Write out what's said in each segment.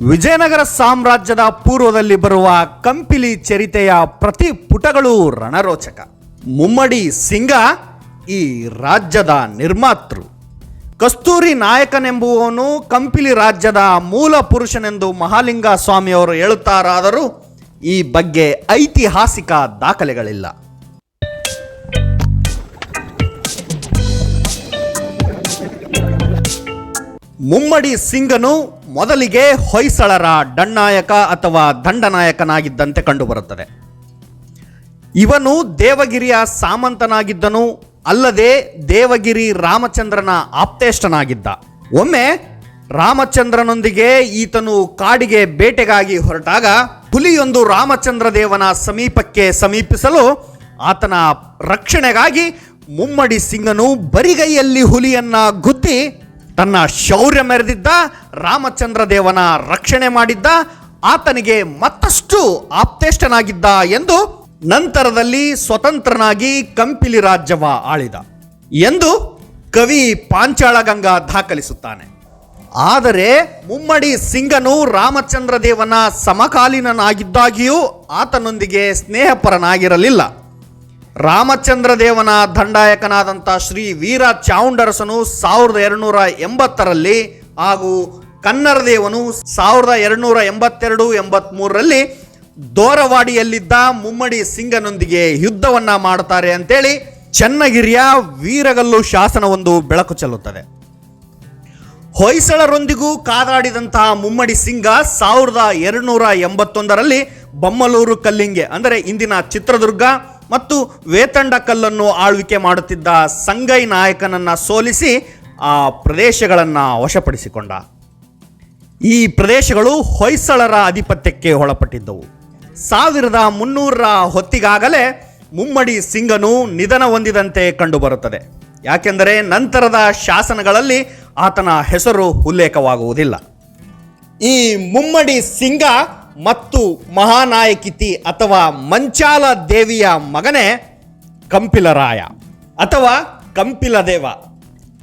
ವಿಜಯನಗರ ಸಾಮ್ರಾಜ್ಯದ ಪೂರ್ವದಲ್ಲಿ ಬರುವ ಕಂಪಿಲಿ ಚರಿತೆಯ ಪ್ರತಿ ಪುಟಗಳು ರಣರೋಚಕ. ಮುಮ್ಮಡಿ ಸಿಂಗ ಈ ರಾಜ್ಯದ ನಿರ್ಮಾತೃ. ಕಸ್ತೂರಿ ನಾಯಕನೆಂಬುವನು ಕಂಪಿಲಿ ರಾಜ್ಯದ ಮೂಲ ಪುರುಷನೆಂದು ಮಹಾಲಿಂಗ ಸ್ವಾಮಿಯವರು ಹೇಳುತ್ತಾರಾದರೂ ಈ ಬಗ್ಗೆ ಐತಿಹಾಸಿಕ ದಾಖಲೆಗಳಿಲ್ಲ. ಮುಮ್ಮಡಿ ಸಿಂಗನು ಮೊದಲಿಗೆ ಹೊಯ್ಸಳರ ಡಣ್ಣಾಯಕ ಅಥವಾ ದಂಡನಾಯಕನಾಗಿದ್ದಂತೆ ಕಂಡುಬರುತ್ತದೆ. ಇವನು ದೇವಗಿರಿಯ ಸಾಮಂತನಾಗಿದ್ದನು, ಅಲ್ಲದೆ ದೇವಗಿರಿ ರಾಮಚಂದ್ರನ ಆಪ್ತೇಷ್ಟನಾಗಿದ್ದ. ಒಮ್ಮೆ ರಾಮಚಂದ್ರನೊಂದಿಗೆ ಈತನು ಕಾಡಿಗೆ ಬೇಟೆಗಾಗಿ ಹೊರಟಾಗ ಹುಲಿಯೊಂದು ರಾಮಚಂದ್ರ ದೇವನ ಸಮೀಪಕ್ಕೆ ಸಮೀಪಿಸಲು ಆತನ ರಕ್ಷಣೆಗಾಗಿ ಮುಮ್ಮಡಿ ಸಿಂಗನು ಬರಿಗೈಯಲ್ಲಿ ಹುಲಿಯನ್ನ ಗುದ್ದಿ ತನ್ನ ಶೌರ್ಯ ಮೆರೆದಿದ್ದ ರಾಮಚಂದ್ರ ದೇವನ ರಕ್ಷಣೆ ಮಾಡಿದ್ದ, ಆತನಿಗೆ ಮತ್ತಷ್ಟು ಆಪ್ತೇಷ್ಟನಾಗಿದ್ದ ಎಂದು ನಂತರದಲ್ಲಿ ಸ್ವತಂತ್ರನಾಗಿ ಕಂಪಿಲಿ ರಾಜ್ಯವ ಆಳಿದ ಎಂದು ಕವಿ ಪಾಂಚಾಳಗಂಗಾ ದಾಖಲಿಸುತ್ತಾನೆ. ಆದರೆ ಮುಮ್ಮಡಿ ಸಿಂಗನು ರಾಮಚಂದ್ರ ದೇವನ ಸಮಕಾಲೀನನಾಗಿದ್ದಾಗಿಯೂ ಆತನೊಂದಿಗೆ ಸ್ನೇಹಪರನಾಗಿರಲಿಲ್ಲ. ರಾಮಚಂದ್ರ ದೇವನ ದಂಡಾಯಕನಾದಂಥ ಶ್ರೀ ವೀರ ಚಾವುಂಡರಸನು ಸಾವಿರದ ಎರಡುನೂರ ಎಂಬತ್ತರಲ್ಲಿ ಹಾಗೂ ಕನ್ನಡ ದೇವನು ಸಾವಿರದ ಎರಡುನೂರ ಎಂಬತ್ತೆರಡು, ಎಂಬತ್ಮೂರರಲ್ಲಿ ದೋರವಾಡಿಯಲ್ಲಿದ್ದ ಮುಮ್ಮಡಿ ಸಿಂಗನೊಂದಿಗೆ ಯುದ್ಧವನ್ನ ಮಾಡುತ್ತಾರೆ ಅಂತೇಳಿ ಚನ್ನಗಿರಿಯ ವೀರಗಲ್ಲು ಶಾಸನವೊಂದು ಬೆಳಕು ಚೆಲ್ಲುತ್ತದೆ. ಹೊಯ್ಸಳರೊಂದಿಗೂ ಕಾದಾಡಿದಂತಹ ಮುಮ್ಮಡಿ ಸಿಂಗ ಸಾವಿರದ ಎರಡುನೂರ ಎಂಬತ್ತೊಂದರಲ್ಲಿ ಬೊಮ್ಮಲೂರು ಕಲ್ಲಿಂಗೆ, ಅಂದರೆ ಇಂದಿನ ಚಿತ್ರದುರ್ಗ ಮತ್ತು ವೇತಂಡ ಕಲ್ಲನ್ನು ಆಳ್ವಿಕೆ ಮಾಡುತ್ತಿದ್ದ ಸಂಗೈ ನಾಯಕನನ್ನು ಸೋಲಿಸಿ ಆ ಪ್ರದೇಶಗಳನ್ನು ವಶಪಡಿಸಿಕೊಂಡ. ಈ ಪ್ರದೇಶಗಳು ಹೊಯ್ಸಳರ ಆಧಿಪತ್ಯಕ್ಕೆ ಒಳಪಟ್ಟಿದ್ದವು. ಸಾವಿರದ ಮುನ್ನೂರರ ಹೊತ್ತಿಗಾಗಲೇ ಮುಮ್ಮಡಿ ಸಿಂಗನು ನಿಧನ ಹೊಂದಿದಂತೆ ಕಂಡುಬರುತ್ತದೆ. ಯಾಕೆಂದರೆ ನಂತರದ ಶಾಸನಗಳಲ್ಲಿ ಆತನ ಹೆಸರು ಉಲ್ಲೇಖವಾಗುವುದಿಲ್ಲ. ಈ ಮುಮ್ಮಡಿ ಸಿಂಗ ಮತ್ತು ಮಹಾನಾಯಕಿತಿ ಅಥವಾ ಮಂಚಾಲ ದೇವಿಯ ಮಗನೇ ಕಂಪಿಲರಾಯ ಅಥವಾ ಕಂಪಿಲದೇವ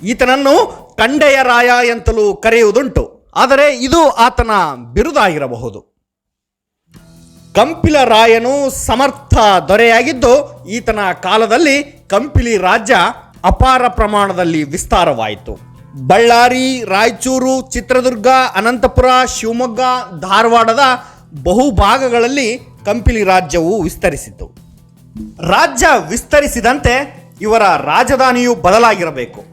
ಈತನನ್ನು ಕಂಡೆಯ ರಾಯ ಎಂತಲೂ ಕರೆಯುವುದುಂಟು. ಆದರೆ ಇದು ಆತನ ಬಿರುದಾಗಿರಬಹುದು. ಕಂಪಿಲ ರಾಯನು ಸಮರ್ಥ ದೊರೆಯಾಗಿದ್ದು ಈತನ ಕಾಲದಲ್ಲಿ ಕಂಪಿಲಿ ರಾಜ್ಯ ಅಪಾರ ಪ್ರಮಾಣದಲ್ಲಿ ವಿಸ್ತಾರವಾಯಿತು. ಬಳ್ಳಾರಿ, ರಾಯಚೂರು, ಚಿತ್ರದುರ್ಗ, ಅನಂತಪುರ, ಶಿವಮೊಗ್ಗ, ಧಾರವಾಡದ ಬಹುಭಾಗಗಳಲ್ಲಿ ಕಂಪಿಲಿ ರಾಜ್ಯವು ವಿಸ್ತರಿಸಿತು ರಾಜ್ಯ ವಿಸ್ತರಿಸಿದಂತೆ ಇವರ ರಾಜಧಾನಿಯು ಬದಲಾಗಿರಬೇಕು.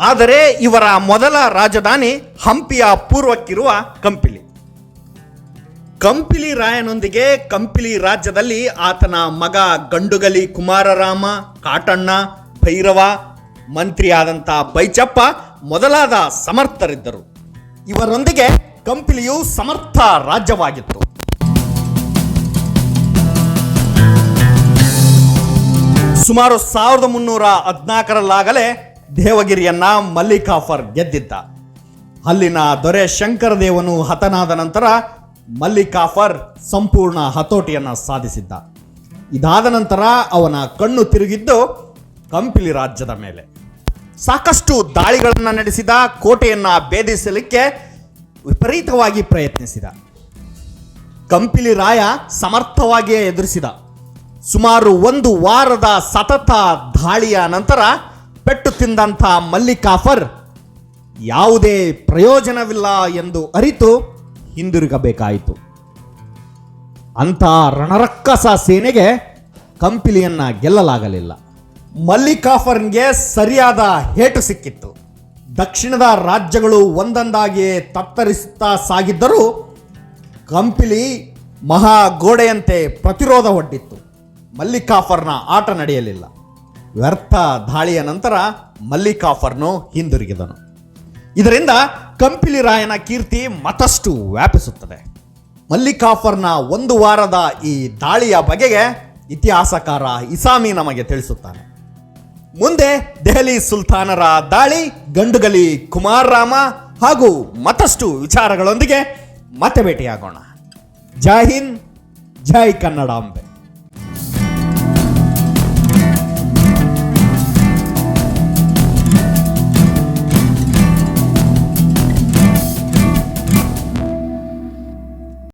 ಆದರೆ ಇವರ ಮೊದಲ ರಾಜಧಾನಿ ಹಂಪಿಯ ಪೂರ್ವಕ್ಕಿರುವ ಕಂಪಿಲಿ. ಕಂಪಿಲಿ ರಾಯನೊಂದಿಗೆ ಕಂಪಿಲಿ ರಾಜ್ಯದಲ್ಲಿ ಆತನ ಮಗ ಗಂಡುಗಲಿ ಕುಮಾರರಾಮ, ಕಾಟಣ್ಣ, ಭೈರವ ಮಂತ್ರಿಯಾದಂಥ ಬೈಚಪ್ಪ ಮೊದಲಾದ ಸಮರ್ಥರಿದ್ದರು. ಇವರೊಂದಿಗೆ ಕಂಪಿಲಿಯು ಸಮರ್ಥ ರಾಜ್ಯವಾಗಿತ್ತು. ಸುಮಾರು ಸಾವಿರದ ಮುನ್ನೂರ ಹದಿನಾಲ್ಕರಲ್ಲಾಗಲೇ ದೇವಗಿರಿಯನ್ನ ಮಲ್ಲಿಕಾಫರ್ ಗೆದ್ದಿದ್ದ. ಅಲ್ಲಿನ ದೊರೆ ಶಂಕರದೇವನು ಹತನಾದ ನಂತರ ಮಲ್ಲಿಕಾಫರ್ ಸಂಪೂರ್ಣ ಹತೋಟಿಯನ್ನು ಸಾಧಿಸಿದ್ದ. ಇದಾದ ನಂತರ ಅವನ ಕಣ್ಣು ತಿರುಗಿದ್ದು ಕಂಪಿಲಿ ರಾಜ್ಯದ ಮೇಲೆ. ಸಾಕಷ್ಟು ದಾಳಿಗಳನ್ನು ನಡೆಸಿದ ಕೋಟೆಯನ್ನು ಭೇದಿಸಲಿಕ್ಕೆ ವಿಪರೀತವಾಗಿ ಪ್ರಯತ್ನಿಸಿದ. ಕಂಪಿಲಿ ರಾಯ ಸಮರ್ಥವಾಗಿಯೇ ಎದುರಿಸಿದ. ಸುಮಾರು ಒಂದು ವಾರದ ಸತತ ದಾಳಿಯ ನಂತರ ಪೆಟ್ಟು ತಿಂದಂಥ ಮಲ್ಲಿಕಾಫರ್ ಯಾವುದೇ ಪ್ರಯೋಜನವಿಲ್ಲ ಎಂದು ಅರಿತು ಹಿಂದಿರುಗಬೇಕಾಯಿತು. ಅಂಥ ರಣರಕ್ಕಸ ಸೇನೆಗೆ ಕಂಪಿಲಿಯನ್ನ ಗೆಲ್ಲಲಾಗಲಿಲ್ಲ. ಮಲ್ಲಿಕಾಫರ್ಗೆ ಸರಿಯಾದ ಹೇಟು ಸಿಕ್ಕಿತ್ತು. ದಕ್ಷಿಣದ ರಾಜ್ಯಗಳು ಒಂದೊಂದಾಗಿ ತತ್ತರಿಸುತ್ತಾ ಸಾಗಿದ್ದರೂ ಕಂಪಿಲಿ ಮಹಾಗೋಡೆಯಂತೆ ಪ್ರತಿರೋಧ ಒಡ್ಡಿತ್ತು ಮಲ್ಲಿಕಾಫರ್ನ ಆಟ ನಡೆಯಲಿಲ್ಲ. ವ್ಯರ್ಥ ದಾಳಿಯ ನಂತರ ಮಲ್ಲಿಕಾಫರ್ನು ಹಿಂದಿರುಗಿದನು. ಇದರಿಂದ ಕಂಪಿಲಿ ರಾಯನ ಕೀರ್ತಿ ಮತ್ತಷ್ಟು ವ್ಯಾಪಿಸುತ್ತದೆ. ಮಲ್ಲಿಕಾಫರ್ನ ಒಂದು ವಾರದ ಈ ದಾಳಿಯ ಬಗೆಗೆ ಇತಿಹಾಸಕಾರ ಇಸಾಮಿ ನಮಗೆ ತಿಳಿಸುತ್ತಾನೆ. ಮುಂದೆ ದೆಹಲಿ ಸುಲ್ತಾನರ ದಾಳಿ, ಗಂಡುಗಲಿ ಕುಮಾರರಾಮ ಹಾಗೂ ಮತ್ತಷ್ಟು ವಿಚಾರಗಳೊಂದಿಗೆ ಮತ್ತೆ ಭೇಟಿಯಾಗೋಣ. ಜೈ ಹಿಂದ್, ಜೈ ಕನ್ನಡಾಂಬೆ.